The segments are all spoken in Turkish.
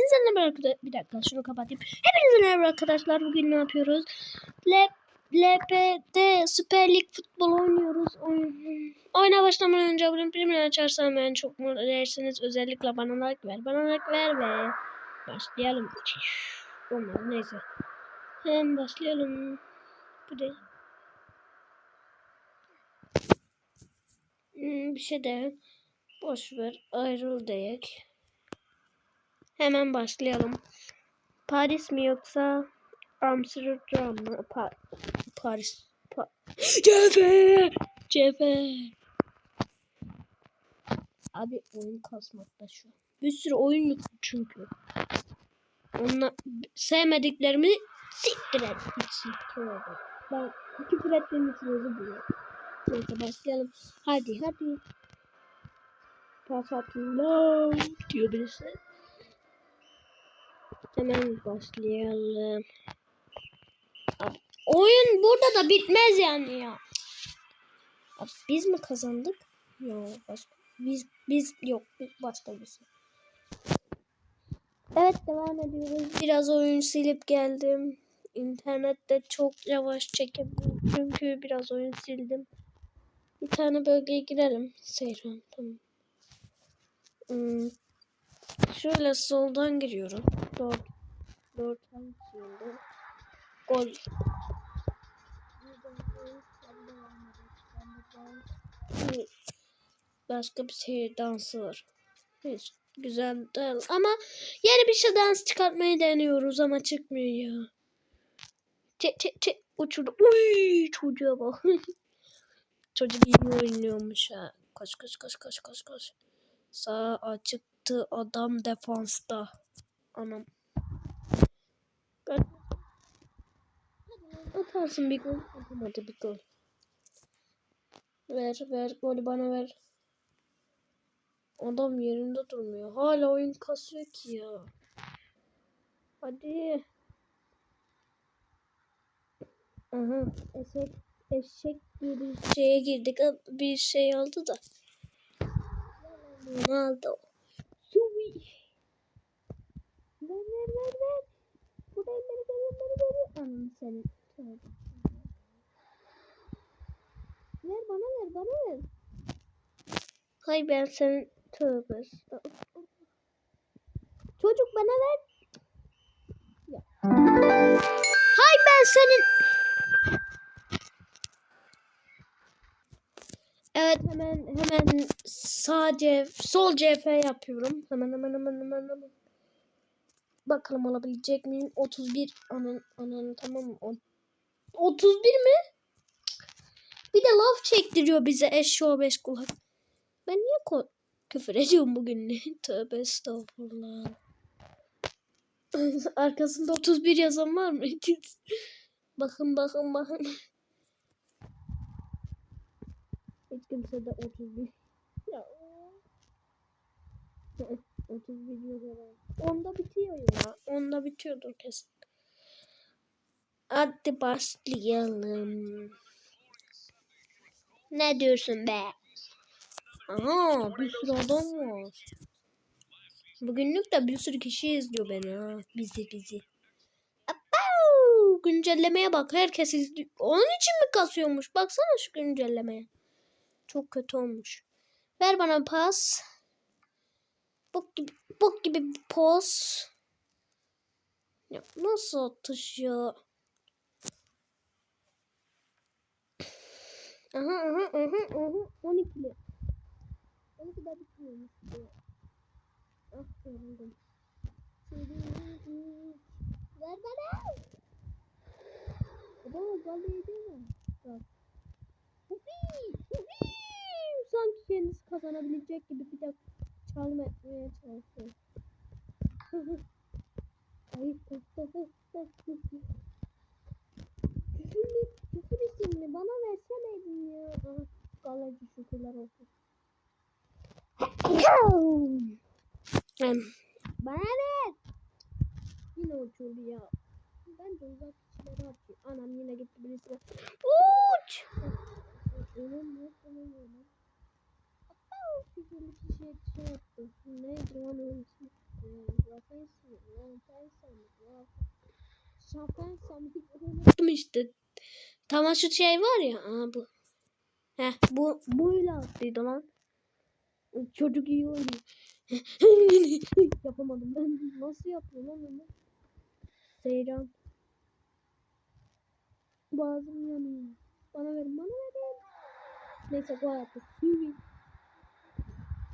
Hepinize merhaba. Bir dakika şunu kapatayım. Hepinize merhaba arkadaşlar. Bugün ne yapıyoruz? L LP'de Süper Lig futbol oynuyoruz. Oyun- Oyuna başlamadan önce abone bildirimleri açarsam ben çok mutlu edersiniz. Özellikle bana like ver. Bana like ver ve başlayalım. Olmaz neyse. Hemen başlayalım. Bu da Hmm, bir şey de boş ver ayrıl diyek. Hemen başlayalım. Paris mi yoksa Amsterdam mı? Pa Paris. Pa Cefe! Cefe! Abi oyun kasmakta şu. Bir sürü oyun yok çünkü. Onlar sevmediklerimi siktir. Ben küfür ettiğim için özür. Neyse başlayalım. Hadi hadi. Pas atın. diyor birisi. Hemen başlayalım. Abi, oyun burada da bitmez yani ya. Abi, biz mi kazandık? Yok başka. Biz biz yok başka birisi. Evet devam ediyoruz. Biraz oyun silip geldim. İnternette çok yavaş çekebiliyorum. Çünkü biraz oyun sildim. Bir tane bölgeye girelim. Seyran tamam. Hmm. Şöyle soldan giriyorum. Dört. Dört hangisinde? Gol. Bir Başka bir şey dansı var. Hiç güzel değil ama yeni bir şey dans çıkartmayı deniyoruz ama çıkmıyor ya. Çek çek çek uçurdu. Uy çocuğa bak. Çocuk iyi oynuyormuş ha. Koş koş koş koş koş koş. Sağ açıktı adam defansta. Anam. Atarsın bir gol. Atamadı bir gol. Ver ver golü bana ver. Adam yerinde durmuyor. Hala oyun kasıyor ki ya. Hadi. Aha eşek eşek gibi şeye girdik. Bir şey oldu da. Ronaldo. Suvi. Ver ver ver ver. Bu da elleri veriyor Anam senin. Tövbe. Ver bana ver bana ver. Hay ben senin tövbe. Çocuk bana ver. Ya. Hay ben senin. Evet hemen hemen sağ cef, sol CF yapıyorum. Hemen hemen hemen hemen hemen. Bakalım olabilecek miyim? 31 anan anan tamam mı? O- 31 mi? Bir de laf çektiriyor bize eşşoğlu beş kulak. Ben niye ko- küfür ediyorum bugün? Tövbe estağfurullah. Arkasında 31 yazan var mı? bakın bakın bakın. Hiç kimse de 31. Ya. 31 yazar. Onda bitiyor ya. Onda bitiyordur kesin. Hadi başlayalım. Ne diyorsun be? Aha bir sürü adam var. Bugünlük de bir sürü kişi izliyor beni ha. Bizi bizi. Güncellemeye bak. Herkes izliyor. Onun için mi kasıyormuş? Baksana şu güncellemeye. Çok kötü olmuş. Ver bana pas. Bok gibi, bok gibi bir pas. Ya nasıl atış ya? Aha aha aha aha 12'li. 12 de bitmiyormuş diyor. Ah yoruldum. Ver bana. Baba gol yedi mi? Bak. Hupi, hupi. Sanki kendisi kazanabilecek gibi bir de çalma etmeye çalışıyor. Ay, küfür, isimli bana verseneydin ya. Galacı şükürler olsun. Bana ver. Yine uçurdu ya. Ben de uzak kişilere atıyor. Anam yine gitti birisine. Uç! Onun ne sanıyor lan? Hatta kişiye şey yaptı. Neydi onun ismi? Unuttum işte. Tamam şu şey var ya. Aa, bu. Heh, bu buyla attıydı lan. Çocuk iyi oynuyor. Yapamadım ben. Nasıl yapıyor lan onu? Seyran. Boğazım yanıyor. Bana verin bana verin. Neyse attık. Hüvi.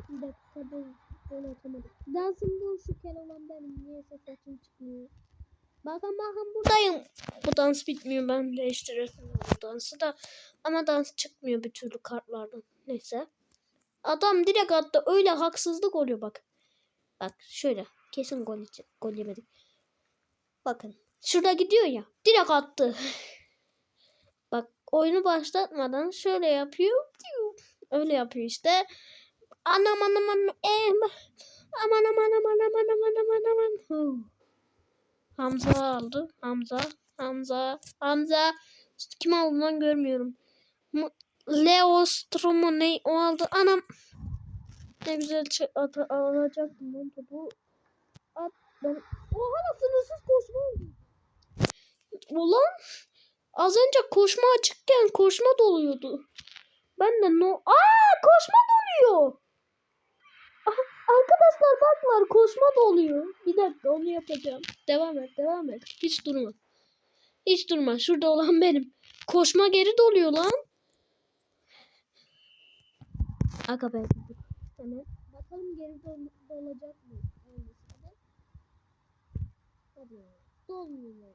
Bir dakika ben gol atamadım. Dansım bu şu kel olan benim. Niye saçım çıkmıyor? Bakın bakın buradayım. Bu dans bitmiyor. Ben değiştirirsin bu dansı da. Ama dans çıkmıyor bir türlü kartlardan. Neyse. Adam direkt attı. Öyle haksızlık oluyor bak. Bak şöyle. Kesin gol, gol yemedik. Bakın. Şurada gidiyor ya. Direkt attı. Bak oyunu başlatmadan şöyle yapıyor. Öyle yapıyor işte. Anam anam anam. Em. Aman aman aman aman aman aman aman. Huh. Hamza aldı. Hamza. Hamza. Hamza. Kim aldı lan görmüyorum. Leo Stromo ne o aldı. Anam. Ne güzel at- alacaktım lan topu. At. Ben... Oha sınırsız koşma oldu. Ulan. Az önce koşma açıkken koşma doluyordu. Ben de no... Aa koşma doluyor. Arkadaşlar baklar koşma doluyor. Bir dakika onu yapacağım. Devam et devam et. Hiç durma. Hiç durma. Şurada olan benim. Koşma geri doluyor lan. Aga ben hemen. Bakalım geri dol dolacak mı? Da. Hadi. Dolmuyor.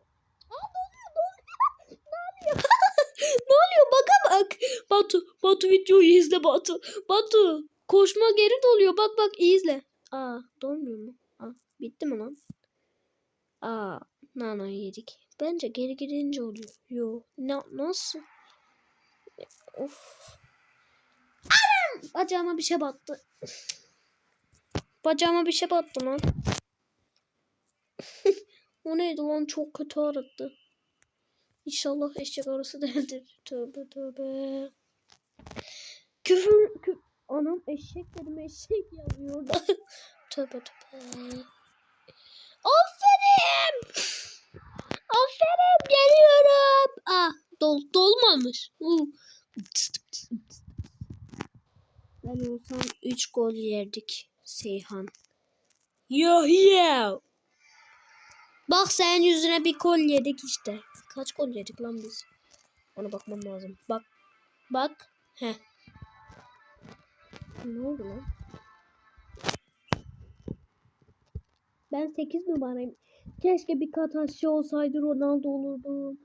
Aa doluyor doluyor. ne oluyor? ne oluyor? Baka bak. Batu. Batu videoyu izle Batu. Batu. Koşma geri doluyor. Bak bak iyi izle. Aa dolmuyor mu? Aa, bitti mi lan? Aa nano yedik. Bence geri girince oluyor. Yo. Na nasıl? Of. Anam! Bacağıma bir şey battı. Bacağıma bir şey battı lan. o neydi lan çok kötü arattı. İnşallah eşek arası değildir. Tövbe tövbe. Küfür, kü Anam eşek dedim eşek yazıyor orada. tövbe tövbe. Aferin. Aferin geliyorum. Ah dol dolmamış. Ben olsam 3 gol yerdik Seyhan. Yo yo. Bak sen yüzüne bir gol yedik işte. Kaç gol yedik lan biz? Ona bakmam lazım. Bak. Bak. He. Ne oldu lan? Ben 8 numarayım. Keşke bir kat aşağı olsaydı Ronaldo olurdu.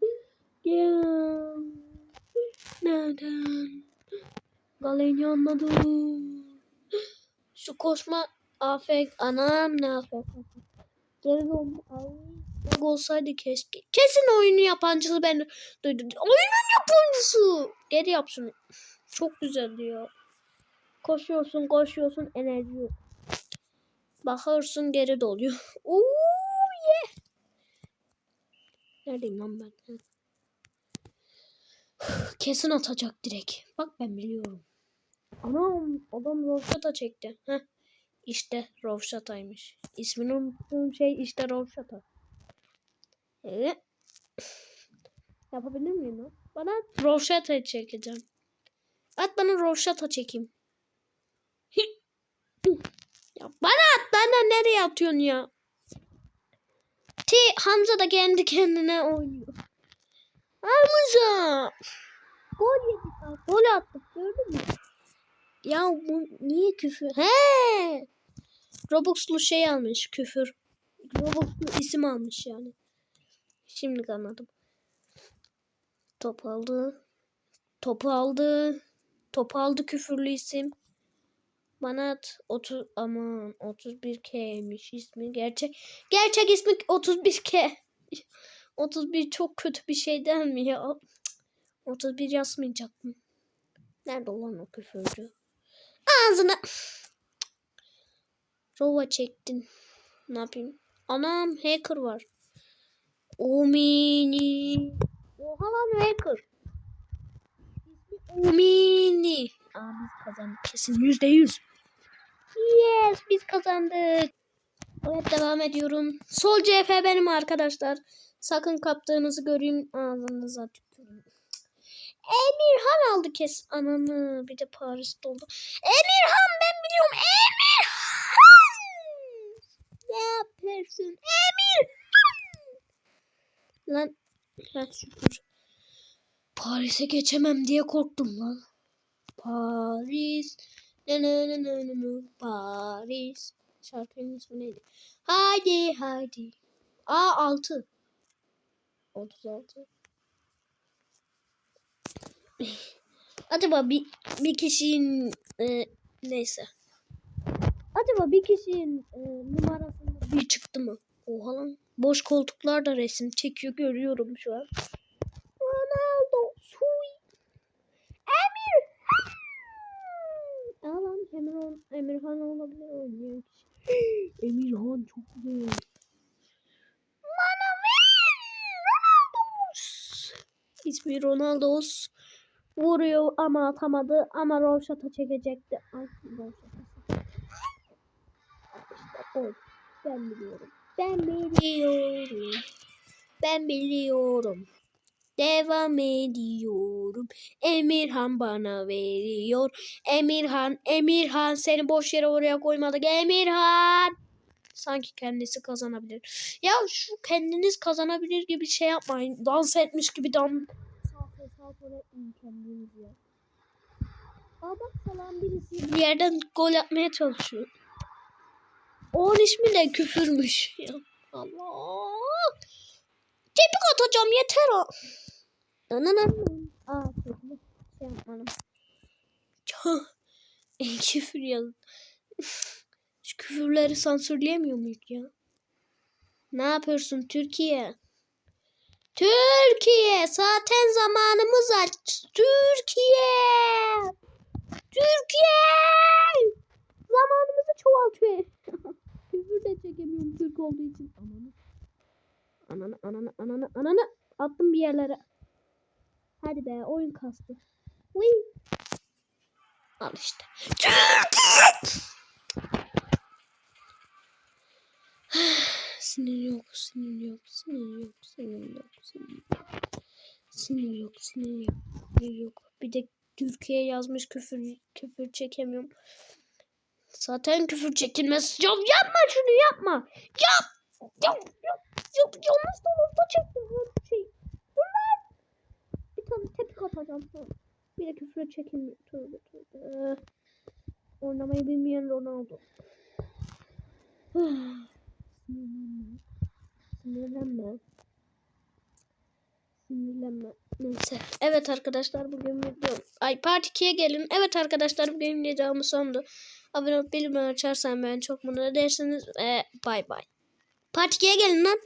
Neden? Galeni anladım. Şu koşma afek anam ne afek. Geri dön. Olsaydı keşke. Kesin oyunu yapancısı ben duydum. Oyunun yapancısı. Geri yap şunu. Çok güzel diyor. Koşuyorsun koşuyorsun enerji yok. Bakıyorsun geri doluyor. Oo yeah. Neredeyim lan ben? Kesin atacak direkt. Bak ben biliyorum. Anam adam Rovşata çekti. Heh. İşte Rovşata'ymış. İsmini unuttuğum şey işte Rovşata. Evet. Yapabilir miyim lan? Bana Rovşata çekeceğim. At bana Rovşata çekeyim. ya bana nereye atıyorsun ya? Ti Hamza da kendi kendine oynuyor. Hamza. Gol yedik. Gol attık gördün mü? Ya bu niye küfür? He. Robux'lu şey almış küfür. Robux'lu isim almış yani. Şimdi anladım. Top aldı. Top aldı. Top aldı küfürlü isim. Bana at 30 aman 31K'ymiş ismi. Gerçek gerçek ismi 31K. 31 çok kötü bir şey değil mi ya? Cık, 31 yazmayacaktım. Nerede olan o küfürcü? Ağzına. Rova çektin. Ne yapayım? Anam hacker var. Omini. Oha lan hacker. Aa biz kazandık kesin yüzde yüz. Yes biz kazandık. Evet devam ediyorum. Sol CF benim arkadaşlar. Sakın kaptığınızı göreyim ağzınıza tüküreyim. Emirhan aldı kes ananı bir de Paris'te oldu. Emirhan ben biliyorum Emirhan. Ne yapıyorsun Emirhan? Lan şükür. Paris'e geçemem diye korktum lan. Paris. Paris. Şarkının ismi neydi? Haydi haydi. A 6. 36. Acaba bir, bir kişinin e, neyse. Acaba bir kişinin e, numarasında bir çıktı mı? Oha lan. Boş koltuklarda resim çekiyor görüyorum şu an. Ronaldo. Sui. Emir. Aa lan Emirhan, Emirhan olabilir oynayan kişi. Emirhan çok güzel. İsmi Ronaldos. Vuruyor ama atamadı ama Roşat'a çekecekti. Ay Roşat'a. İşte o. Ben biliyorum. Ben biliyorum. Ben biliyorum. Devam ediyorum. Emirhan bana veriyor. Emirhan, Emirhan seni boş yere oraya koymadık. Emirhan. Sanki kendisi kazanabilir. Ya şu kendiniz kazanabilir gibi şey yapmayın. Dans etmiş gibi dans. Sağ sol sağ etmeyin falan birisi bir yerden gol atmaya çalışıyor. Onun ismi de küfürmüş. Ya Allah. Tepik atacağım yeter o. Nananam. Aa tepik şey yapmadım. Çok küfür yazın. Şu küfürleri sansürleyemiyor muyuz ya? Ne yapıyorsun Türkiye? Türkiye zaten zamanımız aç. Türkiye. Türkiye. Zamanımızı çoğaltıyor. Küfür de çekemiyorum Türk olduğu için. Ananı. Ananı ananı ananı ananı attım bir yerlere. Hadi be oyun kastı. Uy. Al işte. sinir yok, sinir yok, sinir yok, sinir yok, sinir yok. Sinir yok, sinir yok, sinir yok. Bir de Türkiye yazmış küfür küfür çekemiyorum. Zaten küfür çekilmez. Ya yapma şunu yapma. Yap. Yap. Yap. Yap. Yanlış dolapta çektim her şey. Bunlar. Bir de küfür çekilmiyor. Tövbe tövbe. Oynamayı bilmeyen Ronaldo. Sinirlenme. Sinirlenme. Sinirlenme. Neyse. Evet arkadaşlar bugün video. Ay part 2'ye gelin. Evet arkadaşlar bugün videomuz sondu. Abone olup bildirimleri açarsan ben çok mutlu edersiniz. Ve bay bay. Part 2'ye gelin lan.